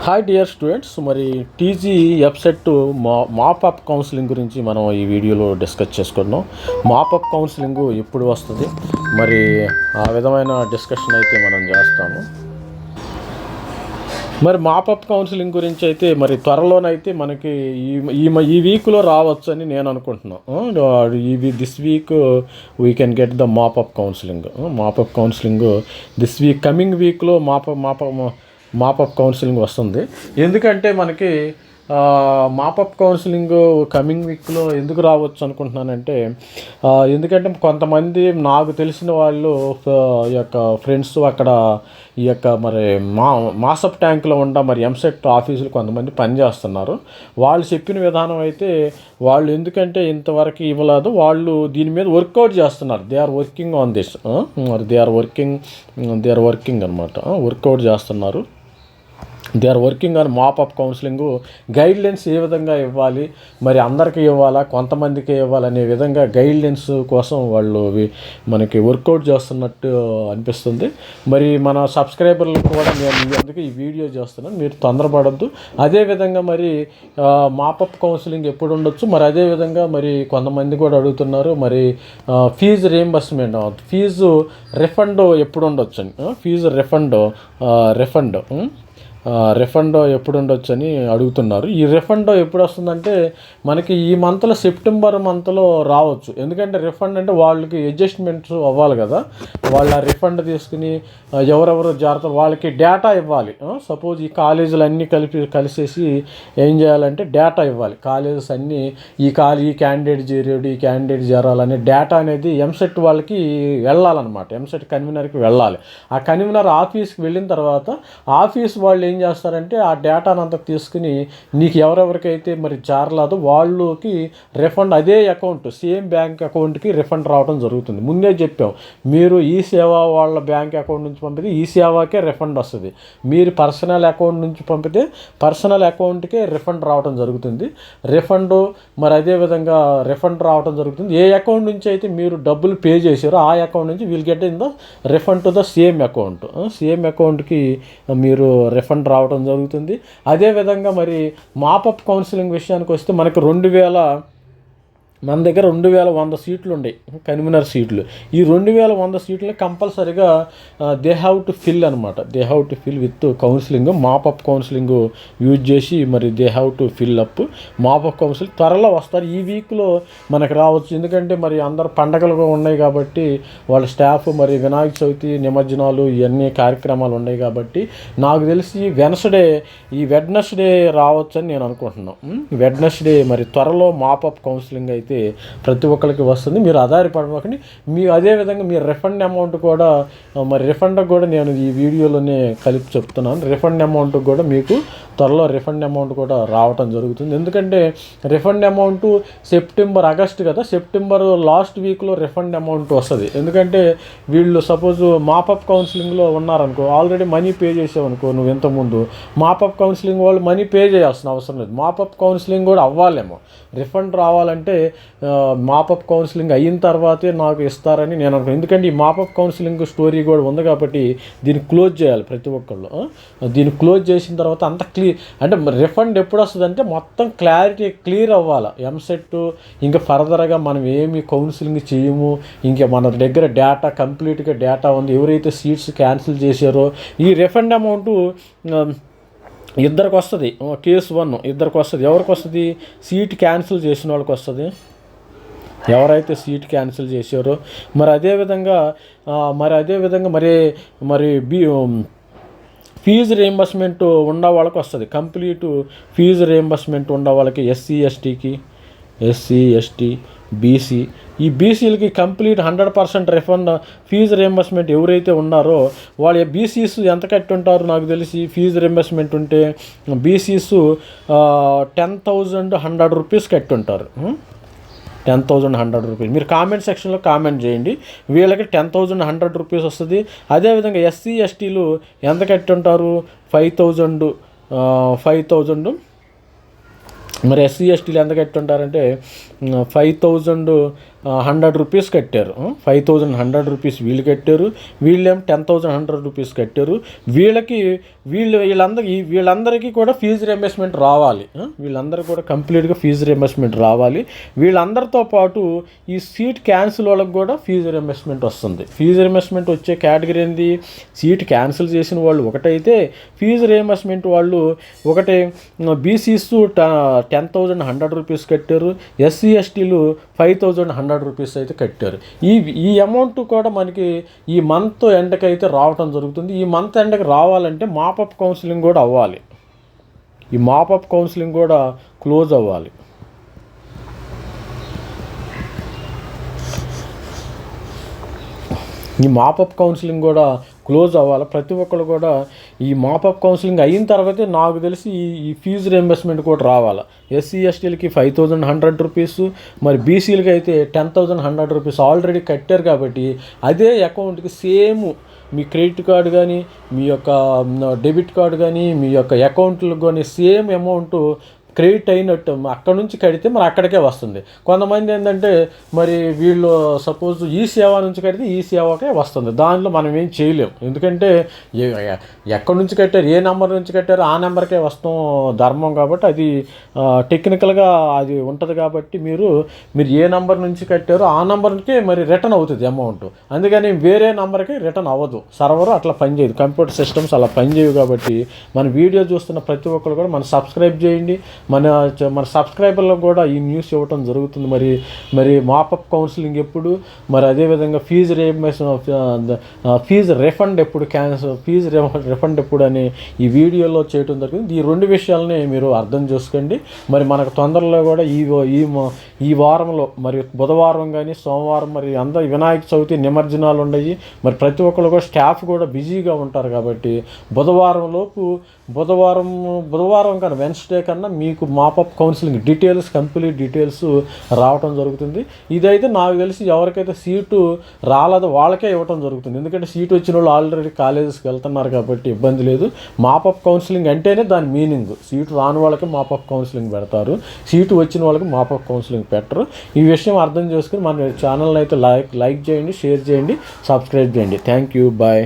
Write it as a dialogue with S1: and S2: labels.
S1: Hi dear students మరి TG website మా mop up counselling గురించి మనం ఈ వీడియోలో డిస్కస్ చేసుకున్నాం. మాపప్ కౌన్సిలింగ్ ఎప్పుడు వస్తుంది? మరి ఆ విధమైన డిస్కషన్ అయితే మనం చేస్తాము. మరి మాపప్ కౌన్సిలింగ్ గురించి అయితే మరి త్వరలోనైతే మనకి ఈ ఈ మ- ఈ వీక్లో రావచ్చు అని నేను అనుకుంటున్నాను. ఈ this week we can get the mop up counselling mop up counselling this week coming వీక్లో మాప మాప మాపప్ కౌన్సిలింగ్ వస్తుంది. ఎందుకంటే మనకి మాపప్ కౌన్సిలింగ్ కమింగ్ వీక్లో ఎందుకు రావచ్చు అనుకుంటున్నానంటే ఎందుకంటే కొంతమంది నాకు తెలిసిన వాళ్ళు ఈ యొక్క ఫ్రెండ్స్ అక్కడ ఈ యొక్క మరి మా మాసప్ ట్యాంక్లో ఉన్న మరి ఎంసెట్ ఆఫీసులు కొంతమంది పనిచేస్తున్నారు వాళ్ళు చెప్పిన విధానం అయితే వాళ్ళు ఎందుకంటే ఇంతవరకు ఇవ్వలేదు వాళ్ళు దీని మీద వర్కౌట్ చేస్తున్నారు. They are working on this మరి they are working they are working అనమాట వర్కౌట్ చేస్తున్నారు. They are working on mop up counselling guidelines ఏ విధంగా ఇవ్వాలి? మరి అందరికీ ఇవ్వాలా? కొంతమందికి ఇవ్వాలనే విధంగా గైడ్ లైన్స్ కోసం వాళ్ళు మనకి వర్కౌట్ చేస్తున్నట్టు అనిపిస్తుంది. మరి మన సబ్స్క్రైబర్లకు కూడా నేను అందుకే ఈ వీడియో చేస్తున్నాను. మీరు తొందరపడద్దు. అదేవిధంగా మరి మాపప్ కౌన్సిలింగ్ ఎప్పుడు ఉండొచ్చు? మరి అదేవిధంగా మరి కొంతమంది కూడా అడుగుతున్నారు. మరి ఫీజు రియంబర్స్మెంట్ ఫీజు రిఫండ్ ఎప్పుడు ఉండొచ్చు ఫీజు రిఫండ్ రిఫండ్ రిఫండ్ ఎప్పుడు ఉండొచ్చు అని అడుగుతున్నారు. ఈ రిఫండ్ ఎప్పుడు వస్తుందంటే మనకి ఈ మంత్లో సెప్టెంబర్ మంత్లో రావచ్చు. ఎందుకంటే రిఫండ్ అంటే వాళ్ళకి అడ్జస్ట్మెంట్స్ అవ్వాలి కదా. వాళ్ళ రిఫండ్ తీసుకుని ఎవరెవరు జాగ్రత్త వాళ్ళకి డేటా ఇవ్వాలి. సపోజ్ ఈ కాలేజీలు అన్నీ కలిపి కలిసేసి ఏం చేయాలంటే డేటా ఇవ్వాలి. కాలేజెస్ అన్నీ ఈ కాల్ ఈ క్యాండిడేట్ చేరాడు ఈ క్యాండిడేట్ చేరాలని డేటా అనేది ఎంసెట్ వాళ్ళకి వెళ్ళాలన్నమాట. ఎంసెట్ కన్వీనర్కి వెళ్ళాలి. ఆ కన్వీనర్ ఆఫీస్కి వెళ్ళిన తర్వాత ఆఫీస్ వాళ్ళు ఏం చేస్తారంటే ఆ డేటాను అంతా తీసుకుని నీకు ఎవరెవరికైతే మరి జారలాదో వాళ్ళకి రిఫండ్ అదే అకౌంట్ సేమ్ బ్యాంక్ అకౌంట్కి రిఫండ్ రావడం జరుగుతుంది. ముందే చెప్పాం మీరు ఈ సేవ వాళ్ళ బ్యాంక్ అకౌంట్ నుంచి పంపితే ఈ సేవాకే రిఫండ్ వస్తుంది. మీరు పర్సనల్ అకౌంట్ నుంచి పంపితే పర్సనల్ అకౌంట్కే రిఫండ్ రావడం జరుగుతుంది. రిఫండ్ మరి అదే విధంగా రిఫండ్ రావడం జరుగుతుంది. ఏ అకౌంట్ నుంచి అయితే మీరు డబ్బులు పే చేశారో ఆ అకౌంట్ నుంచి will get in the refund to the same account. Same అకౌంట్కి మీరు రిఫండ్ రావడం జరుగుతుంది. అదేవిధంగా మరి మాపప్ కౌన్సిలింగ్ విషయానికి వస్తే మనకు రెండు వేల మన దగ్గర రెండు వేల వంద సీట్లు ఉన్నాయి కన్వీనర్ సీట్లు. ఈ రెండు వేల వంద సీట్లు కంపల్సరీగా దే హ్యావ్ టు ఫిల్ అనమాట they have to fill with counselling mop up counselling use చేసి మరి they have to fill up mop up counselling త్వరలో వస్తారు. ఈ వీక్లో మనకు రావచ్చు. ఎందుకంటే మరి అందరు పండగలు కూడా ఉన్నాయి కాబట్టి వాళ్ళ స్టాఫ్ మరి వినాయక చవితి నిమజ్జనాలు ఇవన్నీ కార్యక్రమాలు ఉన్నాయి కాబట్టి నాకు తెలిసి వెనస్డే ఈ వెడ్నెస్డే రావచ్చు అని నేను అనుకుంటున్నాను. వెడ్నెస్డే మరి త్వరలో మాపప్ కౌన్సిలింగ్ అయితే ప్రతి ఒక్కరికి వస్తుంది. మీరు ఆధారపడకండి. మీ అదేవిధంగా మీ రిఫండ్ అమౌంట్ కూడా మరి రిఫండ్ కూడా నేను ఈ వీడియోలోనే కలిపి చెప్తున్నాను. రిఫండ్ అమౌంట్ కూడా మీకు త్వరలో రిఫండ్ అమౌంట్ కూడా రావటం జరుగుతుంది. ఎందుకంటే రిఫండ్ అమౌంట్ సెప్టెంబర్ ఆగస్ట్ కదా. సెప్టెంబర్ లాస్ట్ వీక్లో రిఫండ్ అమౌంట్ వస్తుంది. ఎందుకంటే వీళ్ళు సపోజ్ మాపప్ కౌన్సిలింగ్లో ఉన్నారనుకో ఆల్రెడీ మనీ పే చేసావనుకో నువ్వు ఇంతకుముందు మాపప్ కౌన్సిలింగ్ వాళ్ళు మనీ పే చేయాల్సిన అవసరం లేదు. మాపప్ కౌన్సిలింగ్ కూడా అవ్వాలేమో. రిఫండ్ రావాలంటే మాపప్ కౌన్సిలింగ్ అయిన తర్వాతే నాకు ఇస్తారని నేను అనుకున్నాను. ఎందుకంటే ఈ మాపప్ కౌన్సిలింగ్ స్టోరీ కూడా ఉంది కాబట్టి దీన్ని క్లోజ్ చేయాలి ప్రతి ఒక్కళ్ళు. దీన్ని క్లోజ్ చేసిన తర్వాత అంత క్లియర్ అంటే రిఫండ్ ఎప్పుడు వస్తుంది అంటే మొత్తం క్లారిటీ క్లియర్ అవ్వాలి. ఎంసెట్ ఇంకా ఫర్దర్గా మనం ఏమి కౌన్సిలింగ్ చేయము. ఇంకా మన దగ్గర డేటా కంప్లీట్గా డేటా ఉంది. ఎవరైతే సీట్స్ క్యాన్సిల్ చేశారో ఈ రిఫండ్ అమౌంట్ ఇద్దరికి వస్తుంది కేసు వన్ ఇద్దరికి వస్తుంది ఎవరికి వస్తుంది సీట్ క్యాన్సిల్ చేసిన వాళ్ళకి వస్తుంది ఎవరైతే సీట్ క్యాన్సిల్ చేశారో మరి అదేవిధంగా మరి అదేవిధంగా మరి మరి బీ ఫీజు రీయింబర్స్మెంట్ ఉన్న వాళ్ళకి వస్తుంది కంప్లీట్ ఫీజు రీయింబర్స్మెంట్ ఉన్న వాళ్ళకి ఎస్సీ ఎస్టీకి ఎస్సీ ఎస్టీ బీసీ ఈ బీసీలకి complete hundred percent refund fee reimbursement ఎవరైతే ఉన్నారో వాళ్ళ బీసీస్ ఎంత కట్టి ఉంటారో నాకు తెలిసి ఫీజు రియంబర్స్మెంట్ ఉంటే BCs ten thousand hundred rupees కట్టి ఉంటారు టెన్ థౌజండ్ హండ్రెడ్ రూపీస్ మీరు కామెంట్ సెక్షన్లో కామెంట్ చేయండి. వీళ్ళకి టెన్ థౌజండ్ హండ్రెడ్ రూపీస్ వస్తుంది. అదేవిధంగా ఎస్సీ ఎస్టీలు ఎంత కట్టి ఉంటారు ఫైవ్ థౌజండ్ ఫైవ్ థౌజండ్ మరి ఎస్సీ ఎస్టీలు ఎంత కట్టుంటారంటే ఫైవ్ థౌజండ్ హండ్రెడ్ రూపీస్ కట్టారు. ఫైవ్ థౌజండ్ హండ్రెడ్ రూపీస్ వీళ్ళు కట్టారు. వీళ్ళేమో టెన్ థౌజండ్ హండ్రెడ్ రూపీస్ కట్టారు. వీళ్ళకి వీళ్ళు వీళ్ళందరికీ వీళ్ళందరికీ కూడా ఫీజు రియంబర్స్మెంట్ రావాలి. వీళ్ళందరూ కూడా కంప్లీట్గా ఫీజు రియంబర్స్మెంట్ రావాలి. వీళ్ళందరితో పాటు ఈ సీట్ క్యాన్సిల్ వాళ్ళకి కూడా ఫీజు రియంబర్స్మెంట్ వస్తుంది. ఫీజు రియంబర్స్మెంట్ వచ్చే కేటగిరీ ఏంది? సీట్ క్యాన్సిల్ చేసిన వాళ్ళు ఒకటైతే ఫీజు రియంబర్స్మెంట్ వాళ్ళు ఒకటే BCs ten thousand hundred rupees కట్టారు. ఎస్సీ ఎస్టీలు five thousand hundred hundred rupees అయితే కట్టారు. ఈ ఈ అమౌంట్ కూడా మనకి ఈ మంత్ ఎండకి అయితే రావటం జరుగుతుంది. ఈ మంత్ ఎండకి రావాలంటే మాపప్ కౌన్సిలింగ్ కూడా అవ్వాలి. ఈ మాపప్ కౌన్సిలింగ్ కూడా క్లోజ్ అవ్వాలి. ఈ మాపప్ కౌన్సిలింగ్ కూడా క్లోజ్ అవ్వాలి. ప్రతి ఒక్కరు కూడా ఈ మాపప్ కౌన్సిలింగ్ అయిన తర్వాతే నాకు తెలిసి ఈ ఈ ఫీజు రియంబర్స్మెంట్ కూడా రావాలి. ఎస్సీ ఎస్టీలకి ఫైవ్ థౌజండ్ హండ్రెడ్ రూపీస్ మరి బీసీలకి అయితే ten thousand hundred rupees already కట్టారు కాబట్టి అదే అకౌంట్కి సేమ్ మీ క్రెడిట్ కార్డు కానీ మీ యొక్క డెబిట్ కార్డు కానీ మీ యొక్క అకౌంట్లకు కానీ సేమ్ అమౌంట్ క్రెడిట్ అయినట్టు అక్కడ నుంచి కడితే మరి అక్కడికే వస్తుంది. కొంతమంది ఏంటంటే మరి వీళ్ళు సపోజ్ ఈ సేవ నుంచి కడితే ఈ సేవకే వస్తుంది. దాంట్లో మనం ఏం చేయలేం. ఎందుకంటే ఎక్కడి నుంచి కట్టారు ఏ నెంబర్ నుంచి కట్టారో ఆ నెంబర్కే వస్తాం ధర్మం కాబట్టి అది టెక్నికల్గా అది ఉంటుంది కాబట్టి మీరు మీరు ఏ నెంబర్ నుంచి కట్టారో ఆ నెంబర్కి మరి రిటర్న్ అవుతుంది అమౌంట్. అందుకని వేరే నెంబర్కి రిటర్న్ అవ్వదు. సర్వర్ అట్లా పనిచేయదు కంప్యూటర్ సిస్టమ్స్ అలా పనిచేయవు కాబట్టి మన వీడియో చూస్తున్న ప్రతి ఒక్కరు కూడా మనం సబ్స్క్రైబ్ చేయండి. మన మన సబ్స్క్రైబర్లకు కూడా ఈ న్యూస్ ఇవ్వటం జరుగుతుంది. మరి మరి మాపప్ కౌన్సిలింగ్ ఎప్పుడు? మరి అదేవిధంగా ఫీజు రియంబర్స్మెంట్ ఫీజు రిఫండ్ ఎప్పుడు క్యాన్సల్ ఫీజు రిఫండ్ ఎప్పుడు అని ఈ వీడియోలో చేయటం జరిగింది. ఈ రెండు విషయాలని మీరు అర్థం చేసుకోండి. మరి మనకు తొందరలో కూడా ఈ ఈ ఈ వారంలో మరి బుధవారం కానీ సోమవారం మరి అందరూ వినాయక చవితి నిమజ్జనాలు ఉన్నాయి మరి ప్రతి ఒక్కరు కూడా స్టాఫ్ కూడా బిజీగా ఉంటారు కాబట్టి బుధవారం లోపు బుధవారం బుధవారం కన్నా వెన్స్డే కన్నా మీకు mop up counselling details complete details రావటం జరుగుతుంది. ఇదైతే నాకు తెలిసి ఎవరికైతే సీటు రాలేదో వాళ్ళకే ఇవ్వటం జరుగుతుంది. ఎందుకంటే సీటు వచ్చిన వాళ్ళు ఆల్రెడీ కాలేజెస్కి వెళ్తున్నారు కాబట్టి ఇబ్బంది లేదు. మాపప్ కౌన్సిలింగ్ అంటేనే దాని మీనింగ్. సీటు రాని వాళ్ళకి మాపప్ కౌన్సిలింగ్ పెడతారు. సీటు వచ్చిన వాళ్ళకి మాపప్ కౌన్సిలింగ్ పెట్టరు. ఈ విషయం అర్థం చేసుకుని మన ఛానల్ని అయితే లైక్ లైక్ చేయండి షేర్ చేయండి సబ్స్క్రైబ్ చేయండి. Thank you bye